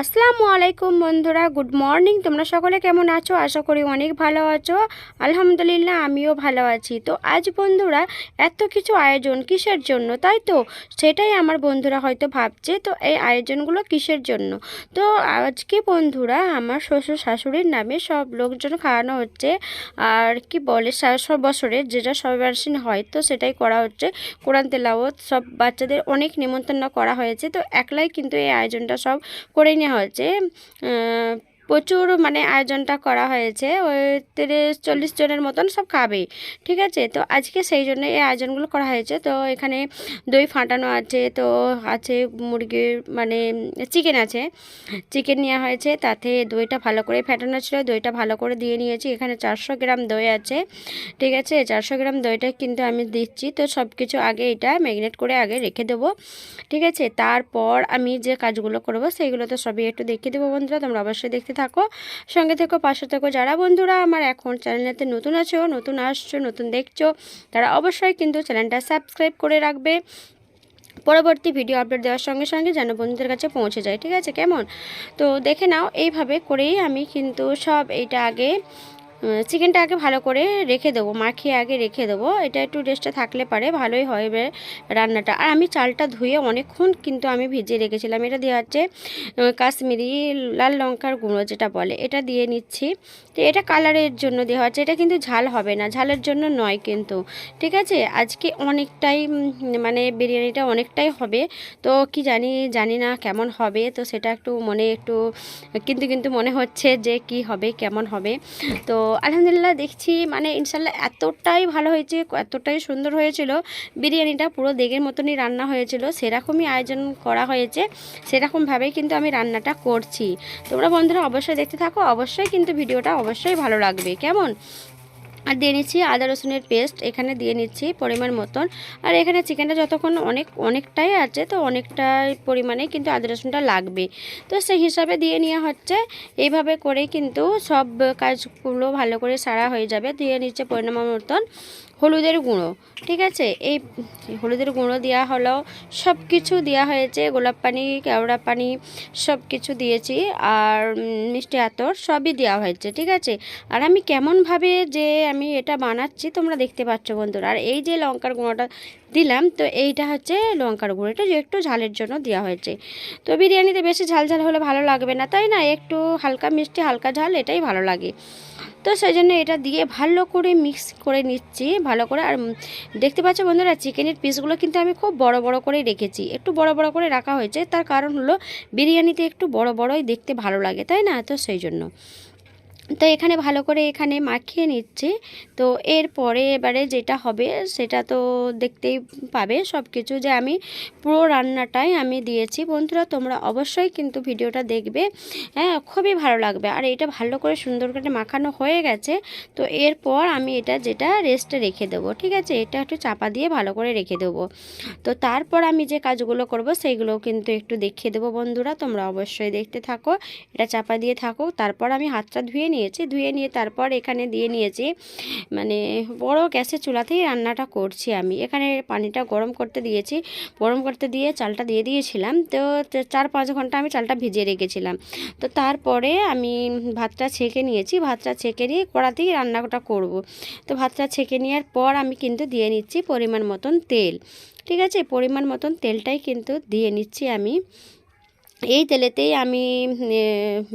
আসসালামু আলাইকুম বন্ধুরা, গুড মর্নিং। তোমরা সকলে কেমন আছো? আশা করি অনেক ভালো আছো। আলহামদুলিল্লাহ, আমিও ভালো আছি। তো আজ বন্ধুরা, এত কিছু আয়োজন কিসের জন্য? তাই তো? সেটাই আমার বন্ধুরা হয়তো ভাবছে। তো এই আয়োজনগুলো কিসের জন্য? তো আজকে বন্ধুরা, আমার শ্বশুর শাশুড়ির নামে সব লোকজন খাওয়ানো হচ্ছে। আর কি বলে সব বছরে যেটা সবারসিন হয়, তো সেটাই করা হচ্ছে। কোরআন তেলাওয়াত, সব বাচ্চাদের অনেক নিমন্ত্রণ করা হয়েছে। তো একলাই কিন্তু এই আয়োজনটা সব করে নেওয়া হয়েছে প্রচুর মানে আয়োজনটা করা হয়েছে। ওই তিরিশ, চল্লিশ জনের মতন সব খাবে। ঠিক আছে? তো আজকে সেই জন্য এই আয়োজনগুলো করা হয়েছে। তো এখানে দই ফাটানো আছে, তো আছে মুরগির মানে চিকেন আছে। চিকেন নেওয়া হয়েছে, তাতে দইটা ভালো করে ফেটানো ছিল। দইটা ভালো করে দিয়ে নিয়েছি। এখানে চারশো গ্রাম দই আছে। ঠিক আছে? চারশো গ্রাম দইটা কিন্তু আমি দিচ্ছি। তো সব কিছু আগে এটা ম্যাগনেট করে আগে রেখে দেবো। ঠিক আছে? তারপর আমি যে কাজগুলো করব সেইগুলো তো সবই একটু দেখিয়ে দেবো বন্ধুরা। তোমরা অবশ্যই দেখতে থাকো। সঙ্গে থেকো, পাশে থেকো। যারা বন্ধুরা আমার এখন চ্যানেলেতে নতুন আছো, নতুন আসছো, নতুন দেখছ, তারা অবশ্যই কিন্তু চ্যানেলটা সাবস্ক্রাইব করে রাখবে। পরবর্তী ভিডিও আপডেট দেওয়ার সঙ্গে সঙ্গে যেন বন্ধুদের কাছে পৌঁছে যায়, ঠিক আছে? কেমন? তো দেখে নাও, এইভাবে করেই আমি কিন্তু সব এইটা আগে চিকেনটা আগে ভালো করে রেখে দেবো, মাখিয়ে আগে রেখে দেবো। এটা একটু রেস্টে থাকলে পারে, ভালোই হয় রান্নাটা। আর আমি চালটা ধুয়ে অনেকক্ষণ কিন্তু আমি ভিজিয়ে রেখেছিলাম। এটা দেওয়া হচ্ছে কাশ্মীরি লাল লঙ্কার গুঁড়ো যেটা বলে, এটা দিয়ে নিচ্ছি। তো এটা কালারের জন্য দেওয়া হচ্ছে। এটা কিন্তু ঝাল হবে না, ঝালের জন্য নয় কিন্তু। ঠিক আছে? আজকে অনেকটাই মানে বিরিয়ানিটা অনেকটাই হবে। তো কি জানি জানি না কেমন হবে। তো সেটা একটু মনে একটু, কিন্তু কিন্তু মনে হচ্ছে যে কি হবে, কেমন হবে। তো আলহামদুলিল্লাহ দেখছি মানে ইনশাল্লাহ এতটাই ভালো হয়েছে, এতটাই সুন্দর হয়েছিল। বিরিয়ানিটা পুরো দেগের মতনই রান্না হয়েছিল, সেরকমই আয়োজন করা হয়েছে, সেরকমভাবেই কিন্তু আমি রান্নাটা করছি। তোমরা বন্ধুরা অবশ্যই দেখতে থাকো, অবশ্যই কিন্তু ভিডিওটা অবশ্যই ভালো লাগবে, কেমন? আর দিয়ে নিচ্ছি আদা রসুনের পেস্ট, এখানে দিয়ে নিচ্ছি পরিমাণ মতন। আর এখানে চিকেনটা যতক্ষণ অনেক, অনেকটাই আছে, তো অনেকটাই পরিমাণে কিন্তু আদা রসুনটা লাগবে। তো সেই হিসাবে দিয়ে নেওয়া হচ্ছে। এইভাবে করে কিন্তু সব কাজগুলো ভালো করে সারা হয়ে যাবে। দিয়ে নিচ্ছে পরিমাণ মতন হলুদের গুঁড়ো, ঠিক আছে? এই হলুদের গুঁড়ো দেওয়া হলো সব কিছু দেওয়া হয়েছে, গোলাপ পানি, কেওড়া পানি সব কিছু দিয়েছি, আর মিষ্টি আতর সবই দেওয়া হয়েছে, ঠিক আছে? আর আমি কেমনভাবে যে আমি এটা বানাচ্ছি তোমরা দেখতে পাচ্ছ বন্ধুরা, আর এই যে লঙ্কার গুঁড়োটা দিলাম, তো এইটা হচ্ছে লঙ্কার গুঁড়ো, এটা একটু ঝালের জন্য দেওয়া হয়েছে। তো বিরিয়ানিতে বেশি ঝাল ঝাল হলে ভালো লাগবে না, তাই না? একটু হালকা মিষ্টি, হালকা ঝাল, এটাই ভালো লাগে। তো সেই জন্য এটা দিয়ে ভালো করে মিক্স করে নিচ্ছি, ভালো করে। আর দেখতে পাচ্ছ বন্ধুরা চিকেনের পিসগুলো কিন্তু আমি খুব বড় বড় করে রেখেছি। একটু বড় বড় করে রাখা হয়েছে, তার কারণ হলো বিরিয়ানিতে একটু বড় বড়ই দেখতে ভালো লাগে, তাই না? তো সেই জন্য তো এখানে ভালো করে এখানে মাখিয়ে নিচ্ছি। তো এরপরে এবারে যেটা হবে, সেটা তো দেখতেই পাবে সব কিছু যে আমি পুরো রান্নাটাই আমি দিয়েছি। বন্ধুরা, তোমরা অবশ্যই কিন্তু ভিডিওটা দেখবে। হ্যাঁ খুবই ভালো লাগবে। আর এটা ভালো করে সুন্দর করে মাখানো হয়ে গেছে। তো এরপর আমি এটা যেটা রেস্টে রেখে দেবো, ঠিক আছে? এটা একটু চাপা দিয়ে ভালো করে রেখে দেবো। তো তারপর আমি যে কাজগুলো করব সেইগুলোও কিন্তু একটু দেখিয়ে দেবো বন্ধুরা। তোমরা অবশ্যই দেখতে থাকো, এটা চাপা দিয়ে থাকো। তারপর আমি হাতটা ধুয়ে নিয়েছি, ধুয়ে নিয়ে তারপর এখানে দিয়ে নিয়েছি মানে বড় গ্যাসের চুলাতেই রান্নাটা করছি আমি। এখানে পানিটা গরম করতে দিয়েছি, গরম করতে দিয়ে চালটা দিয়ে দিয়েছিলাম। তো চার পাঁচ ঘণ্টা আমি চালটা ভিজিয়ে রেখেছিলাম। তো তারপরে আমি ভাতটা ছেঁকে নিয়েছি, ভাতটা ছেঁকে নিয়ে কড়াতেই রান্নাটা করব। তো ভাতটা ছেঁকে নেওয়ার পর আমি কিন্তু দিয়ে নিচ্ছি পরিমাণ মতন তেল। ঠিক আছে? পরিমাণ মতন তেলটাই কিন্তু দিয়ে নিচ্ছি আমি। এই তেলেতেই আমি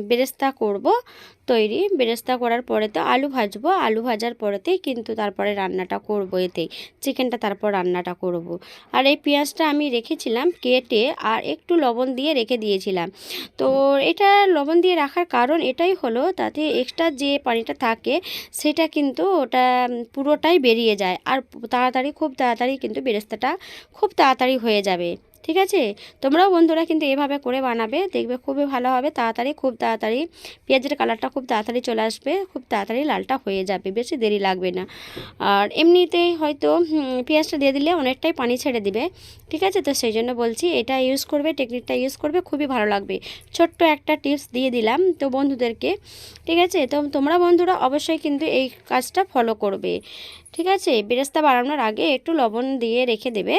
বেরেস্তা করব। তৈরি বেরেস্তা করার পরে তো আলু ভাজবো। আলু ভাজার পরেতেই কিন্তু তারপরে রান্নাটা করব এতেই। চিকেনটা তারপর রান্নাটা করব। আর এই পেঁয়াজটা আমি রেখেছিলাম কেটে আর একটু লবণ দিয়ে রেখে দিয়েছিলাম। তো এটা লবণ দিয়ে রাখার কারণ এটাই হলো, তাতে এক্সট্রা যে পানিটা থাকে সেটা কিন্তু ওটা পুরোটাই বেরিয়ে যায়। আর তাড়াতাড়ি, খুব তাড়াতাড়ি কিন্তু বেরেস্তাটা খুব তাড়াতাড়ি হয়ে যাবে। ঠিক আছে? তোমরাও বন্ধুরা কিন্তু এভাবে করে বানাবে, দেখবে খুবই ভালো হবে, তাড়াতাড়ি, খুব তাড়াতাড়ি। পেঁয়াজের কালারটা খুব তাড়াতাড়ি চলে আসবে, খুব তাড়াতাড়ি লালটা হয়ে যাবে, বেশি দেরি লাগবে না। আর এমনিতেই হয়তো পেঁয়াজটা দিয়ে দিলে অনেকটাই পানি ছেড়ে দিবে, ঠিক আছে? তো সেই জন্য বলছি, এটা ইউজ করবে টেকনিকটা ইউজ করবে, খুবই ভালো লাগবে। ছোট্ট একটা টিপস দিয়ে দিলাম তো বন্ধুদেরকে, ঠিক আছে? তো তোমরা বন্ধুরা অবশ্যই কিন্তু এই কাজটা ফলো করবে, ঠিক আছে? বেরেস্তা বানানোর আগে একটু লবণ দিয়ে রেখে দেবে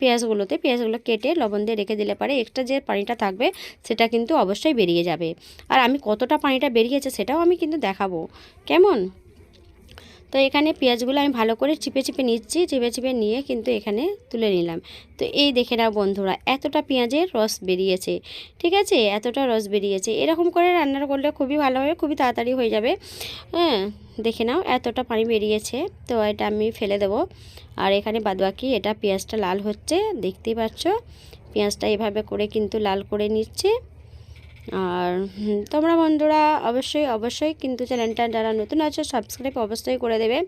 পেঁয়াজগুলোতে, পেঁয়াজগুলো কেটে লবণ দিয়ে রেখে দিলে পারে এক্সট্রা যে পানিটা থাকবে সেটা কিন্তু অবশ্যই বেরিয়ে যাবে। আর আমি কতটা পানিটা বেরিয়েছে সেটাও আমি কিন্তু দেখাবো। কেমন? তো এখানে পেঁয়াজগুলো আমি ভালো করে চিপে চিপে নিচ্ছি, চিপে চিপে নিয়ে কিন্তু এখানে তুলে নিলাম। তো এই দেখে নাও বন্ধুরা, এতটা পেঁয়াজের রস বেরিয়েছে, ঠিক আছে? এতটা রস বেরিয়েছে। এরকম করে রান্না করলে খুবই ভালো হবে, খুবই তাড়াতাড়ি হয়ে যাবে। হ্যাঁ দেখে নাও, এতটা পানি বেরিয়েছে। তো এটা আমি ফেলে দেবো। আর এখানে বাদবাকি এটা পেঁয়াজটা লাল হচ্ছে, দেখতেই পাচ্ছ? পেঁয়াজটা এভাবে করে কিন্তু লাল করে নিচ্ছে। আর তোমরা বন্ধুরা অবশ্যই অবশ্যই কিন্তু চ্যানেলটা যারা নতুন আছো সাবস্ক্রাইব অবশ্যই করে দেবে।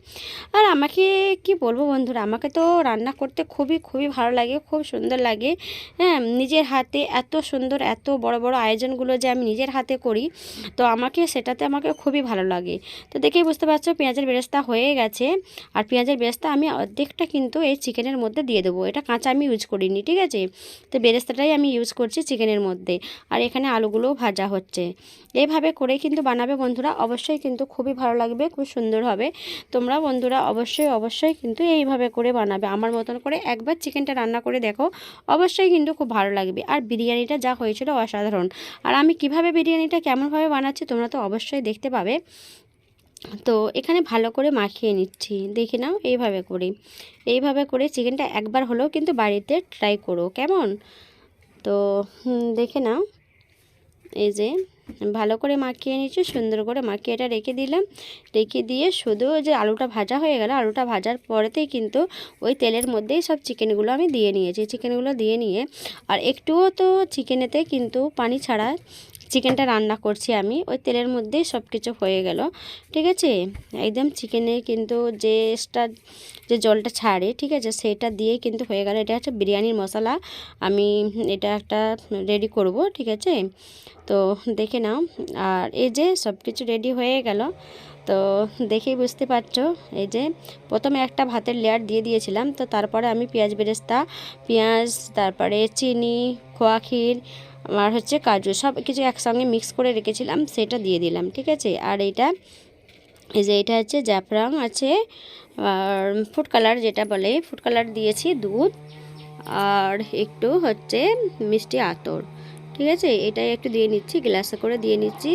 আর আমাকে কি বলব বন্ধুরা, আমাকে তো রান্না করতে খুবই খুবই ভালো লাগে, খুব সুন্দর লাগে। হ্যাঁ নিজের হাতে এত সুন্দর, এত বড় বড় আয়োজনগুলো যে আমি নিজের হাতে করি, তো আমাকে সেটাতে আমাকে খুবই ভালো লাগে। তো দেখেই বুঝতে পারছ, পেঁয়াজের বেরেস্তা হয়ে গেছে। আর পেঁয়াজের বেরেস্তা আমি অর্ধেকটা কিন্তু এই চিকেনের মধ্যে দিয়ে দেবো। এটা কাঁচা আমি ইউজ করিনি, ঠিক আছে? তো বেরেস্তাটাই আমি ইউজ করছি চিকেনের মধ্যে। আর এখানে আলুগুলোও ভাজা হচ্ছে। এইভাবে করে কিন্তু বানাবে বন্ধুরা। অবশ্যই কিন্তু খুবই ভালো লাগবে, খুব সুন্দর হবে। তোমরা বন্ধুরা অবশ্যই অবশ্যই কিন্তু এইভাবে করে বানাবে। আমার মতন করে একবার চিকেনটা রান্না করে দেখো, অবশ্যই কিন্তু খুব ভালো লাগবে। আর বিরিয়ানিটা যা হয়েছিল অসাধারণ। আর আমি কীভাবে বিরিয়ানিটা কেমনভাবে বানাচ্ছি তোমরা তো অবশ্যই দেখতে পাবে। তো এখানে ভালো করে মাখিয়ে নিচ্ছি। দেখে নাও, এইভাবে করে। এইভাবে করে চিকেনটা একবার হলেও কিন্তু বাড়িতে ট্রাই করো। কেমন? তো দেখে নাও। এই যে ভালো করে মাখিয়ে নিচ্ছি সুন্দর করে মাখিয়ে এটা রেখে দিলাম। রেখে দিয়ে শুধু যে আলুটা ভাজা হয়ে গেল। আলুটা ভাজার পরেতেই কিন্তু ওই তেলের মধ্যেই সব চিকেনগুলো আমি দিয়ে নিয়েছি। চিকেনগুলো দিয়ে নিয়ে আর একটুও তো চিকেনেতে কিন্তু পানি ছাড়া চিকেনটা রান্না করছি আমি। ওই তেলের মধ্যেই সব কিছু হয়ে গেল। ঠিক আছে? একদম চিকেনে কিন্তু যে এক্সট্রা যে জলটা ছাড়ে, ঠিক আছে? সেটা দিয়ে কিন্তু হয়ে গেল। এটা হচ্ছে বিরিয়ানির মশলা। আমি এটা একটা রেডি করব, ঠিক আছে? তো দেখে নাও। আর এই যে সব কিছু রেডি হয়ে গেল। তো দেখেই বুঝতে পারছ, এই যে প্রথমে একটা ভাতের লেয়ার দিয়ে দিয়েছিলাম। তো তারপরে আমি পেঁয়াজ বেরেস্তা, পেঁয়াজ, তারপরে চিনি, খোয়া ক্ষীর আর হচ্ছে কাজু, সব কিছু একসঙ্গে মিক্স করে রেখেছিলাম, সেটা দিয়ে দিলাম, ঠিক আছে? আর এটা, এই যে এটা হচ্ছে জাফরাং আছে, আর ফুড কালার যেটা বলে ফুড কালার দিয়েছি দুধ, আর একটু হচ্ছে মিষ্টি আতর, ঠিক আছে? এটাই একটু দিয়ে নিচ্ছি গ্লাসে করে দিয়ে নিচ্ছি।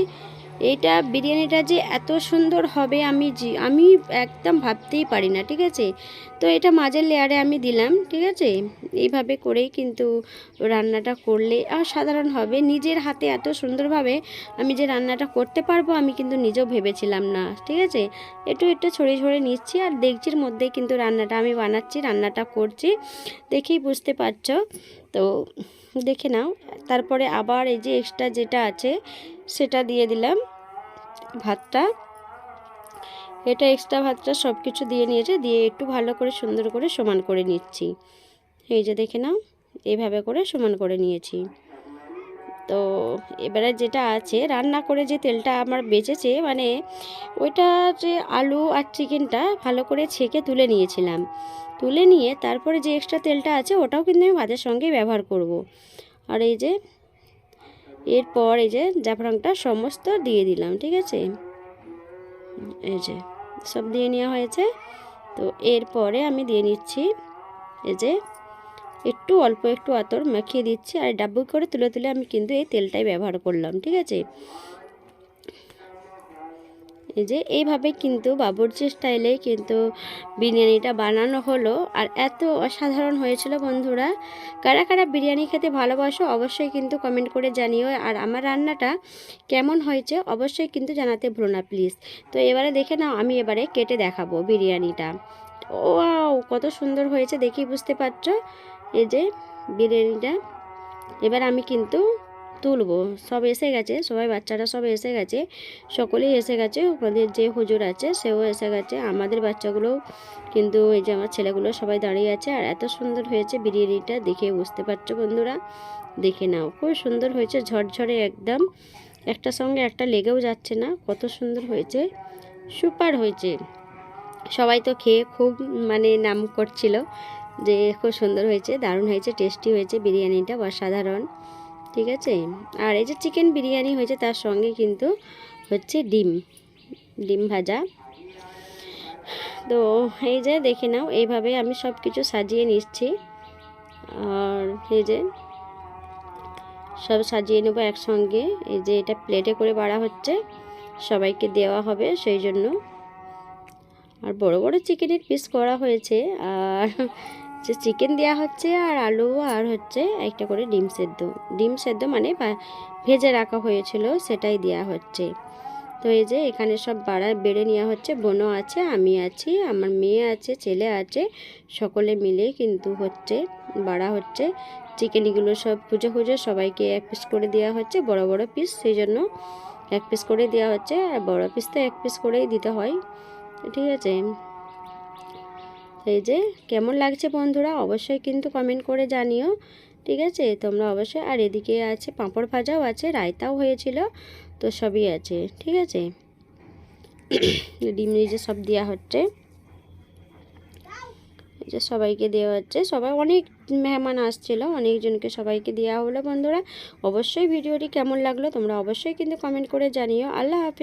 এইটা বিরিয়ানিটা যে এত সুন্দর হবে আমি আমি একদম ভাবতেই পারি না, ঠিক আছে? তো এটা মাঝের লেয়ারে আমি দিলাম, ঠিক আছে? এইভাবে করেই কিন্তু রান্নাটা করলে, আর সাধারণ হবে, নিজের হাতে এত সুন্দরভাবে আমি যে রান্নাটা করতে পারব আমি কিন্তু নিজেও ভেবেছিলাম না, ঠিক আছে? একটু একটু ছড়িয়ে ছড়িয়ে নিচ্ছি, আর দেখছির মধ্যে কিন্তু রান্নাটা আমি বানাচ্ছি, রান্নাটা করছি, দেখেই বুঝতে পারছ? তো দেখে নাও, তারপরে আবার এই যে এক্সট্রা যেটা আছে, সেটা দিয়ে দিলাম। ভাতটা। এটা এক্সট্রা ভাতটা সব কিছু দিয়ে নিয়েছে, দিয়ে একটু ভালো করে সুন্দর করে সমান করে নিচ্ছি। এই যে দেখে নাও এইভাবে করে সমান করে নিয়েছি। তো এবারে যেটা আছে, রান্না করে যে তেলটা আমার বেঁচেছে মানে ওইটা যে আলু আর চিকেনটা ভালো করে ছেঁকে তুলে নিয়েছিলাম। তুলে নিয়ে তারপরে যে এক্সট্রা তেলটা আছে, ওটাও কিন্তু আমি ভাতের সঙ্গে ব্যবহার করব। আর এই যে এরপর এই যে জাফরানটা সমস্ত দিয়ে দিলাম, ঠিক আছে? এই যে সব দিয়ে নেওয়া হয়েছে। তো এরপরে আমি দিয়ে নিচ্ছি এই যে একটু অল্প একটু আতর মাখিয়ে দিচ্ছি, আর ডাব্বু করে তুলে তুলে আমি কিন্তু এই তেলটাই ব্যবহার করলাম, ঠিক আছে? এই যে এইভাবে কিন্তু বাবুর্চি স্টাইলে কিন্তু বিরিয়ানিটা বানানো হলো। আর এত অসাধারণ হয়েছিল বন্ধুরা। কারা কারা বিরিয়ানি খেতে ভালোবাসো অবশ্যই কিন্তু কমেন্ট করে জানিও। আর আমার রান্নাটা কেমন হয়েছে অবশ্যই কিন্তু জানাতে ভুলো না প্লিজ তো এবারে দেখে নাও, আমি এবারে কেটে দেখাবো বিরিয়ানিটা। ও কত সুন্দর হয়েছে দেখেই বুঝতে পারছ? এই যে বিরিয়ানিটা। এবার আমি কিন্তু তুলবো। সব এসে গেছে, সবাই বাচ্চারা সব এসে গেছে। সকলেই এসে গেছে ওদের যে হুজুর আছে, সেও এসে গেছে। আমাদের বাচ্চাগুলোও কিন্তু এই যে আমার ছেলেগুলো সবাই দাঁড়িয়ে আছে, আর এত সুন্দর হয়েছে বিরিয়ানিটা দেখে, বুঝতে পারছ বন্ধুরা? দেখে নাও, খুব সুন্দর হয়েছে, ঝরঝরে একদম। একটা সঙ্গে একটা লেগেও যাচ্ছে না, কত সুন্দর হয়েছে, সুপার হয়েছে। সবাই তো খেয়ে খুব মানে নাম করছিল যে খুব সুন্দর হয়েছে, দারুণ হয়েছে, টেস্টি হয়েছে বিরিয়ানিটা, অসাধারণ। ঠিক আছে? আর এই যে চিকেন বিরিয়ানি হয়েছে, তার সঙ্গে কিন্তু হচ্ছে ডিম ডিম ভাজা। তো এই যে দেখে নাও, এইভাবে আমি সব কিছু সাজিয়ে নিচ্ছি। আর এই যে সব সাজিয়ে নেব একসঙ্গে। এই যে এটা প্লেটে করে বাড়া হচ্ছে, সবাইকে দেওয়া হবে সেই জন্য। আর বড় বড় চিকেনের পিস করা হয়েছে, আর যে চিকেন দেওয়া হচ্ছে আর আলু আর হচ্ছে একটা করে ডিম সেদ্ধ। ডিম সেদ্ধ মানে ভেজে রাখা হয়েছিল সেটাই দেওয়া হচ্ছে। তো এই যে এখানে সব বাড়া বেড়ে নেওয়া হচ্ছে। বোনও আছে, আমি আছি, আমার মেয়ে আছে, ছেলে আছে, সকলে মিলে কিন্তু হচ্ছে বাড়া হচ্ছে। চিকেনগুলো সব খুঁজে খুঁজে সবাইকে এক পিস করে দেওয়া হচ্ছে, বড় বড় পিস, সেই জন্য এক পিস করে দেওয়া হচ্ছে। আর বড় পিস তো এক পিস করেই দিতে হয়। ঠিক আছে। এই যে, কেমন লাগছে বন্ধুরা? অবশ্যই কিন্তু কমেন্ট করে জানিও। ঠিক আছে? তোমরা অবশ্যই, আর এদিকে আছে পাঁপড় ভাজাও আছে, রায়তাও হয়েছিল, তো সবই আছে। ঠিক আছে? ডিম নিজে সব দেওয়া হচ্ছে। যে সবাইকে দেওয়া হচ্ছে। সবাই অনেক মেহমান আসছিল, অনেকজনকে সবাইকে দেওয়া হলো বন্ধুরা। অবশ্যই ভিডিওটি কেমন লাগল তোমরা অবশ্যই কিন্তু কমেন্ট করে জানিও। আল্লাহ হাফিজ।